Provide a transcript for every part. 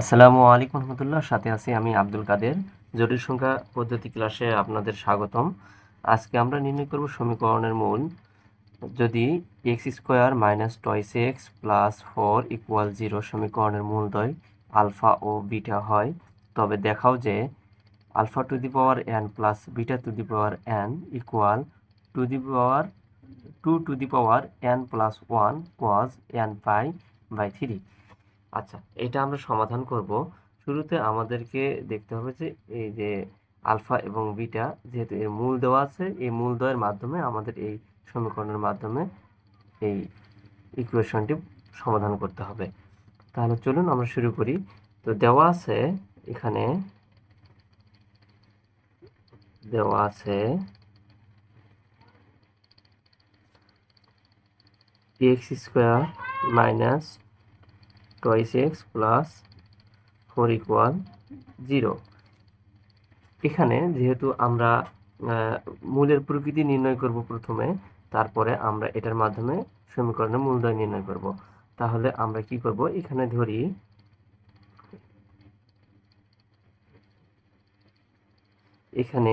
আসসালামু আলাইকুম রহমতুল্লাহ। সাথে আছি আমি আব্দুল কাদের। জটিল সংখ্যা পদ্ধতি ক্লাসে আপনাদের স্বাগতম। আজকে আমরা নির্ণয় করব সমীকরণের মূল। যদি X square minus twice X plus four equal zero সমীকরণের মূলদ্বয় আলফা ও বিটা হয়, তবে দেখাও যে alpha to the power N plus beta to the power N equal to the power two to the power N plus one cos N pi by three আচ্ছা এটা আমরা সমাধান করব। শুরুতে আমাদেরকে দেখতে হবে যে এই যে আলফা এবং বিটা যেহেতু এর মূল দেওয়া আছে, এই মূল দেওয়ার মাধ্যমে আমাদের এই সমীকরণের মাধ্যমে এই ইকুয়েশনটি সমাধান করতে হবে। তাহলে চলুন আমরা শুরু করি। তো দেওয়া আছে এখানে, দেওয়া আছে X square minus twice X plus four equal zero এখানে যেহেতু আমরা মূলের প্রকৃতি নির্ণয় করব প্রথমে, তারপরে আমরা এটার মাধ্যমে সমীকরণের মূলদয় নির্ণয় করব। তাহলে আমরা কি করব? এখানে ধরি এখানে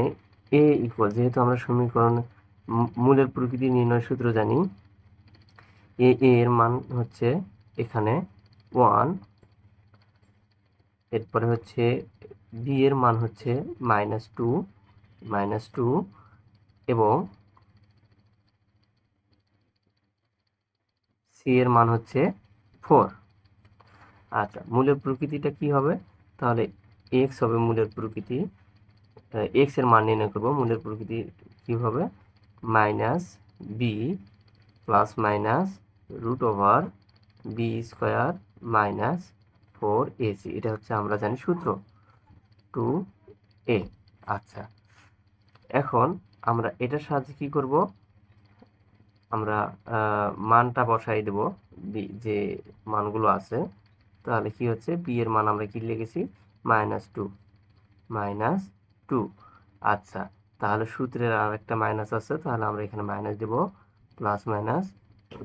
এ ইকুয়াল যেহেতু আমরা সমীকরণ মূলের প্রকৃতি নির্ণয় সূত্র জানি এ এর মান হচ্ছে এখানে ওয়ান, এরপরে হচ্ছে বি এর মান হচ্ছে মাইনাস টু মাইনাস টু, এবং সি এর মান হচ্ছে ফোর। আচ্ছা মূলের প্রকৃতিটা কি হবে? তাহলে এক্স হবে মূলের প্রকৃতি। এক্সের মান নির্ণয় করব, মূলের প্রকৃতি কি হবে? Minus B plus minus root over B square minus four AC এটা হচ্ছে আমরা জানি সূত্র। টু এ আচ্ছা। এখন আমরা এটার সাহায্যে কি করব? আমরা মানটা বসাই দেব যে মানগুলো আছে। তাহলে কি হচ্ছে? বি এর মান আমরা কি লিখেছি? মাইনাস টু মাইনাস টু আচ্ছা তাহলে সূত্রের আর একটা মাইনাস আছে, তাহলে আমরা এখানে মাইনাস দেব plus minus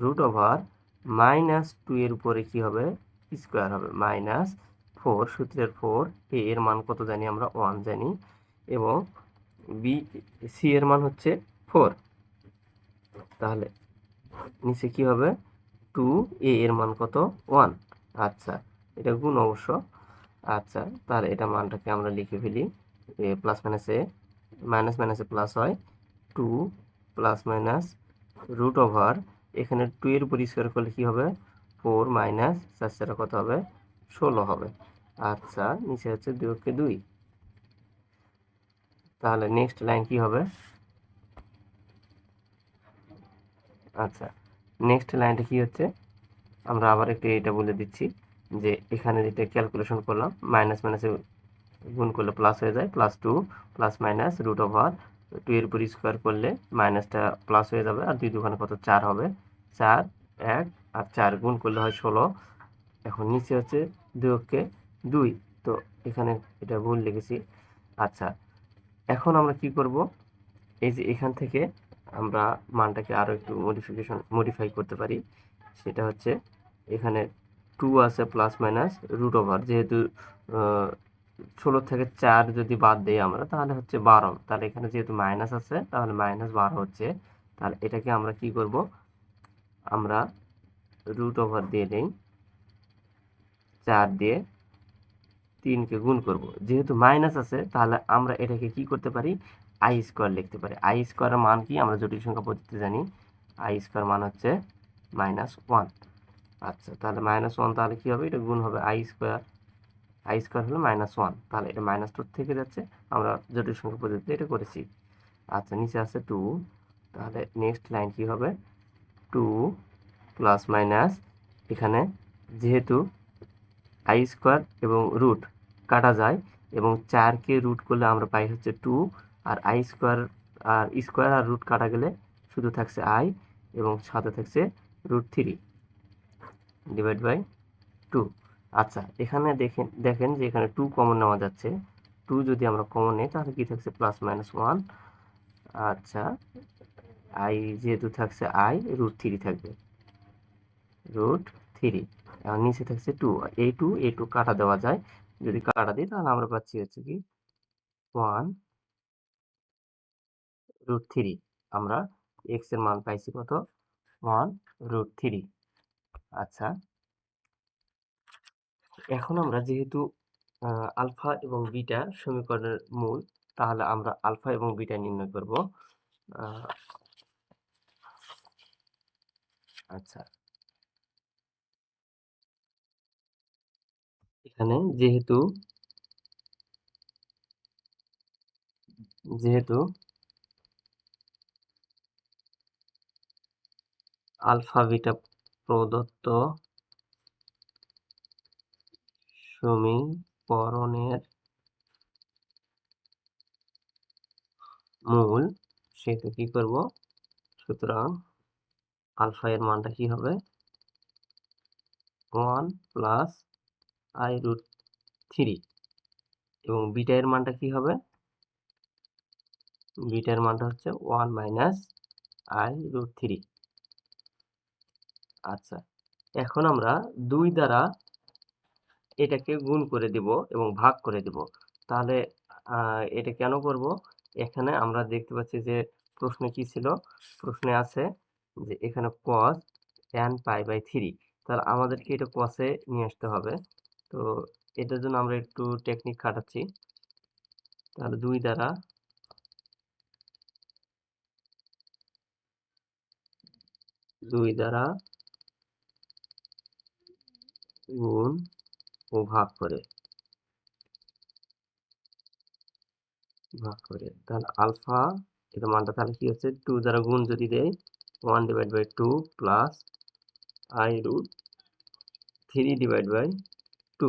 root over minus two এর উপরে কি হবে? স্কোয়ার হবে মাইনাস ফোর, সূত্রের ফোর, এ এর মান কত জানি আমরা ওয়ান জানি এবং বি, সি এর মান হচ্ছে ফোর। তাহলে নিচে কি হবে? টু, এ এর মান কত? ওয়ান। আচ্ছা এটা গুণ অবশ্য। আচ্ছা তাহলে এটা মানটাকে আমরা লিখে ফেলি। এ প্লাস মাইনাসে মাইনাস মাইনাসে প্লাস হয় two plus minus root over. এখানে টু এর উপর স্কোয়ার করলে কি হবে? ফোর মাইনাস চার চারা কত হবে? ষোলো হবে। আচ্ছা নিচে হচ্ছে দুই অক্ষে দুই। তাহলে নেক্সট লাইন কি হবে? আচ্ছা নেক্সট লাইনটা কি হচ্ছে? আমরা আবার একটু এটা বলে দিচ্ছি যে এখানে যেটা ক্যালকুলেশন করলাম মাইনাস মাইনাসে গুণ করলে প্লাস হয়ে যায় plus two plus minus root over two এর উপর স্কোয়ার করলে মাইনাসটা প্লাস হয়ে যাবে, আর দুই দোকানে কত? চার হবে। চার, এক আর চার গুণ করলে হয় ষোলো। এখন নিচে হচ্ছে দুই অক্ষে দুই। তো এখানে এটা ভুল লিখেছি। আচ্ছা এখন আমরা কি করব? এই যে এখান থেকে আমরা মানটাকে আরও একটু মডিফিকেশন মডিফাই করতে পারি। সেটা হচ্ছে এখানে টু আছে প্লাস মাইনাস রুট ওভার যেহেতু ষোলো থেকে চার যদি বাদ দিই আমরা, তাহলে হচ্ছে বারো। তাহলে এখানে যেহেতু মাইনাস আছে, তাহলে মাইনাস বারো হচ্ছে। তাহলে এটাকে আমরা কি করব? আমরা রুট ওভার দিয়ে নেই। চার দিয়ে তিনকে গুণ করব। যেহেতু মাইনাস আছে, তাহলে আমরা এটাকে কি করতে পারি? আই স্কোয়ার লিখতে পারি। আই স্কোয়ারের মান কি? আমরা জটিল সংখ্যা পদ্ধতিতে জানি। আই স্কোয়ার মান হচ্ছে মাইনাস ওয়ান আচ্ছা তাহলে মাইনাস ওয়ান তাহলে কি হবে? এটা গুণ হবে আই স্কোয়ার আই স্কোয়ার হলো মাইনাস ওয়ান তাহলে এটা মাইনাস টু থেকে যাচ্ছে। আমরা জটিল সংখ্যা পদ্ধতিতে এটা করেছি। আচ্ছা নিচে আছে টু তাহলে নেক্সট লাইন কি হবে? টু প্লাস মাইনাস এখানে যেহেতু আই স্কোয়ার এবং রুট কাটা যায় এবং চারকে রুট করলে আমরা পাই হচ্ছে টু আর আই স্কোয়ার আর স্কোয়ার আর রুট কাটা গেলে শুধু থাকছে আই এবং সাথে থাকছে root three divide by two আচ্ছা এখানে দেখেন দেখেন যে এখানে টু কমন নেওয়া যাচ্ছে। টু যদি আমরা কমন নিই, তাহলে কি থাকছে প্লাস মাইনাস ওয়ান আচ্ছা আই যেহেতু থাকছে আই রুট থ্রি থাকবে। রুট থ্রি আর নিচে থাকছে টু এই টু এই টু কাটা দেওয়া যায়। যদি কাটা দিই, তাহলে আমরা পাচ্ছি হচ্ছে কি ওয়ান রুট থ্রি আমরা এক্সের মান পাইছি কত? ওয়ান রুট থ্রি আচ্ছা। এখন আমরা যেহেতু আলফা এবং বিটা সমীকরণের মূল, তাহলে আমরা আলফা এবং বিটা নির্ণয় করব। আচ্ছা। এখানে। যেহেতু যেহেতু আলফা বিটা প্রদত্ত সমীকরণের মূল, সেহেতু কি করব? সুতরাং আলফা এর মানটা কি হবে? One plus I root three. এবং বিটা এর মানটা কি হবে? বিটার মানটা হচ্ছে one minus I root three. আচ্ছা এখন আমরা দুই দ্বারা এটাকে গুণ করে দিব এবং ভাগ করে দিব। তাহলে এটা কেন করব? এখানে আমরা দেখতে পাচ্ছি যে প্রশ্নে কি ছিল? প্রশ্নে আছে যে এখানে cos N pi by three তাহলে আমাদেরকে এটা কসে নিয়ে আসতে হবে। তো এটার জন্য আমরা একটু টেকনিক খাটাচ্ছি। তাহলে দুই দ্বারা দুই দ্বারা গুণ ও ভাগ করে ভাগ করে। তাহলে আলফা এটা মানটা তাহলে কি হচ্ছে? টু দ্বারা গুণ যদি দেয় one divide by two plus I root three divide by two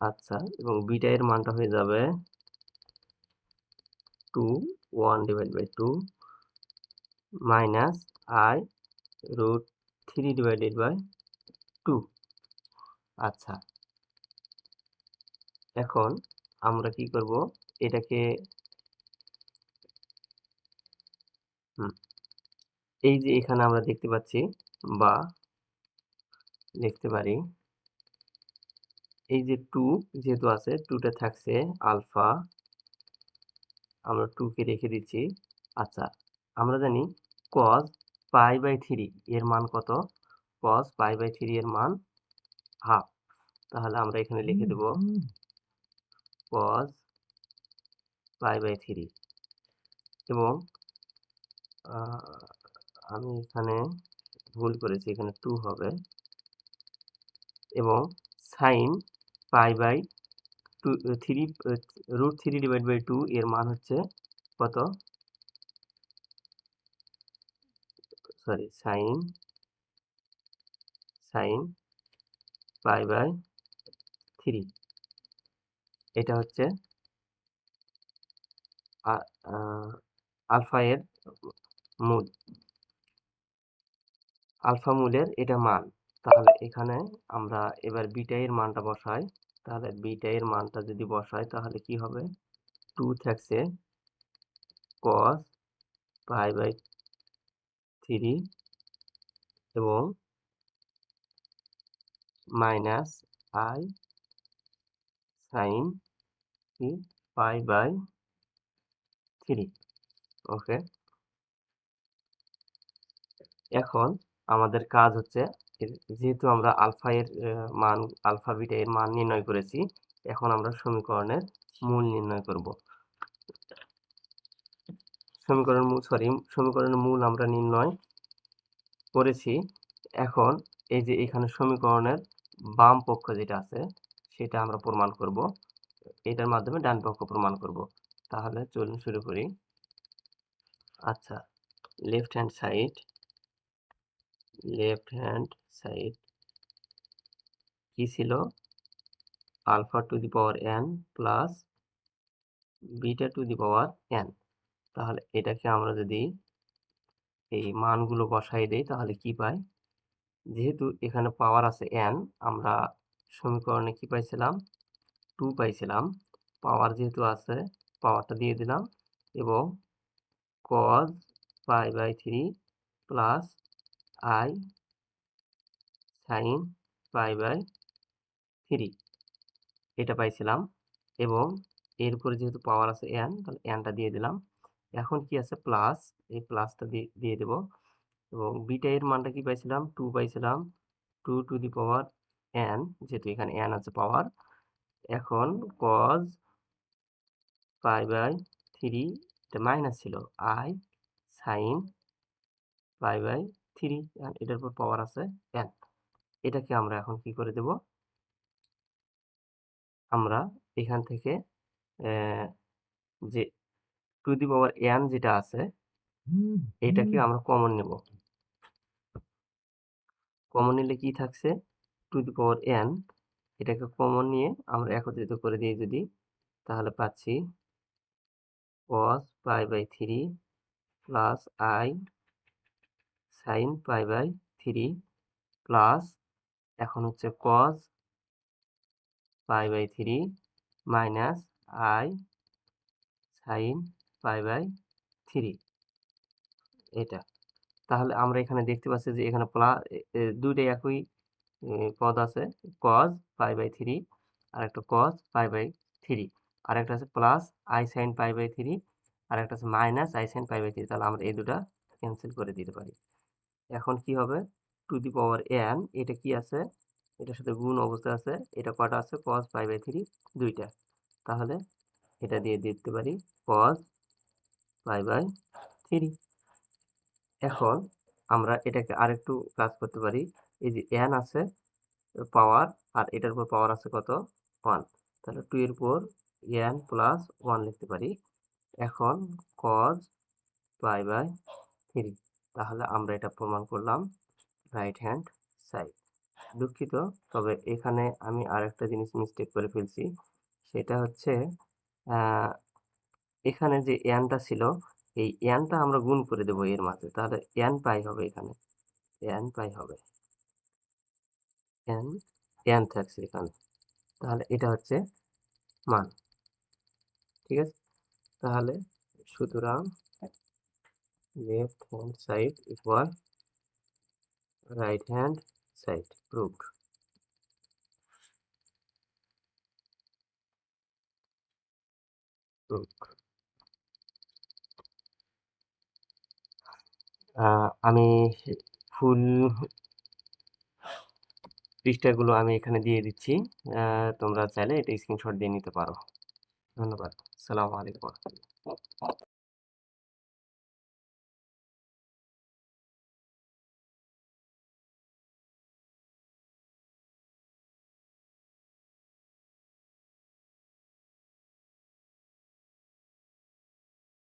আচ্ছা এবং বিটা এর মানটা হয়ে যাবে two one divide by two minus I root three divided by two আচ্ছা। এখন আমরা কি করব? এটাকে এই যে এখানে আমরা দেখতে পাচ্ছি বা লিখতে পারি এই যে টু যেহেতু আছে টুটা থাকছে আলফা আমরা টুকে রেখে দিচ্ছি। আচ্ছা আমরা জানি কজ পাই বাই থ্রি এর মান কত? কজ পাই বাই থ্রি এর মান হাফ তাহলে আমরা এখানে লিখে দেব কজ পাই বাই থ্রি এবং আমি এখানে ভুল করেছি এখানে টু হবে। এবং sine pi by two three root three divide by two এর মান হচ্ছে কত? Sorry sine sine pi by three এটা হচ্ছে আলফা এর মূল। আলফা মূলের এটা মান। তাহলে এখানে আমরা এবার বিটা এর মানটা বসাই। তাহলে বিটা এর মানটা যদি বসাই, তাহলে কি হবে? টু থাকছে কস পাই বাই থ্রি এবং minus I sine pi by three okay এখন আমাদের কাজ হচ্ছে যেহেতু আমরা আলফা এর মান, আলফা বিটা এর মান নির্ণয় করেছি, এখন আমরা সমীকরণের মূল নির্ণয় করব। সমীকরণ মূল সরি সমীকরণের মূল আমরা নির্ণয় করেছি। এখন এই যে এখানে সমীকরণের বাম পক্ষ যেটা আছে, সেটা আমরা প্রমাণ করব। এটার মাধ্যমে ডান পক্ষ প্রমাণ করব। তাহলে চলুন শুরু করি। আচ্ছা left hand side left hand side কি ছিল? Alpha to the power N plus beta to the power N. তাহলে এটাকে আমরা যদি এই মানগুলো বসাই দেই, তাহলে কি পাই? যেহেতু এখানে পাওয়ার আছে এন, আমরা সমীকরণে কি পাইছিলাম? টু পাইছিলাম। পাওয়ার যেহেতু আছে, পাওয়ারটা দিয়ে দিলাম এবং cos pi by three plus I sine pi by three এটা পাইছিলাম এবং এর উপরে যেহেতু পাওয়ার আছে এন তাহলে এনটা দিয়ে দিলাম। এখন কি আছে? প্লাস এই প্লাসটা দিয়ে দিয়ে দেব। এবং বিটা এর মানটা কি পাইছিলাম? টু পাইছিলাম। Two to the power n যেহেতু এখানে এন আছে পাওয়ার এখন কজ পাই বাই থ্রি এটা মাইনাস ছিল। I sine pi by three এটার উপর পাওয়ার আছে এন এটাকে আমরা এখন কি করে দেব? আমরা এখান থেকে যে টু দি পাওয়ার এন যেটা আছে এটাকে আমরা কমন নেব। কমন নিলে কি থাকছে? টু দি পাওয়ার এন এটাকে কমন নিয়ে আমরা একত্রিত করে দিয়ে যদি তাহলে পাচ্ছি cos pi by three plus i sine pi by three plus এখন হচ্ছে cos pi by three minus i sine pi by three এটা। তাহলে আমরা এখানে দেখতে পাচ্ছি যে এখানে প্লাস দুইটাই একই পদ আছে, cos পাই বাই থ্রি আর একটা cos পাই বাই থ্রি আর একটা আছে plus i sine pi by three আর একটা আছে minus i sine pi by three তাহলে আমরা এই দুটা ক্যান্সেল করে দিতে পারি। এখন কি হবে? টু দি পাওয়ার এন এটা কি আছে? এটার সাথে গুণ অবস্থা আছে। এটা কটা আছে? cos পাই বাই থ্রি দুইটা। তাহলে এটা দিয়ে দিতে পারি cos পাই বাই থ্রি এখন আমরা এটাকে আরেকটু কাজ করতে পারি। এই যে এন আছে পাওয়ার আর এটার উপর পাওয়ার আছে কত? ওয়ান তাহলে টু এর উপর এন প্লাস ওয়ান লিখতে পারি। এখন কজ পাই বাই থ্রি তাহলে আমরা এটা প্রমাণ করলাম রাইট হ্যান্ড সাইড দুঃখিত, তবে এখানে আমি আরেকটা জিনিস মিস্টেক করে ফেলছি, সেটা হচ্ছে এখানে যে এনটা ছিল, এই এনটা আমরা গুণ করে দেবো এর মাঝে, তাহলে এন পাই হবে এখানে এন পাই হবে এন এন থাকছে এখানে, তাহলে এটা হচ্ছে মান, ঠিক আছে? তাহলে সুতরাং left hand side equal right hand side proved আমি ফুল পৃষ্ঠাগুলো আমি এখানে দিয়ে দিচ্ছি। তোমরা চাইলে এটা স্ক্রিনশট দিয়ে নিতে পারো। ধন্যবাদ। সালামু আলাইকুম।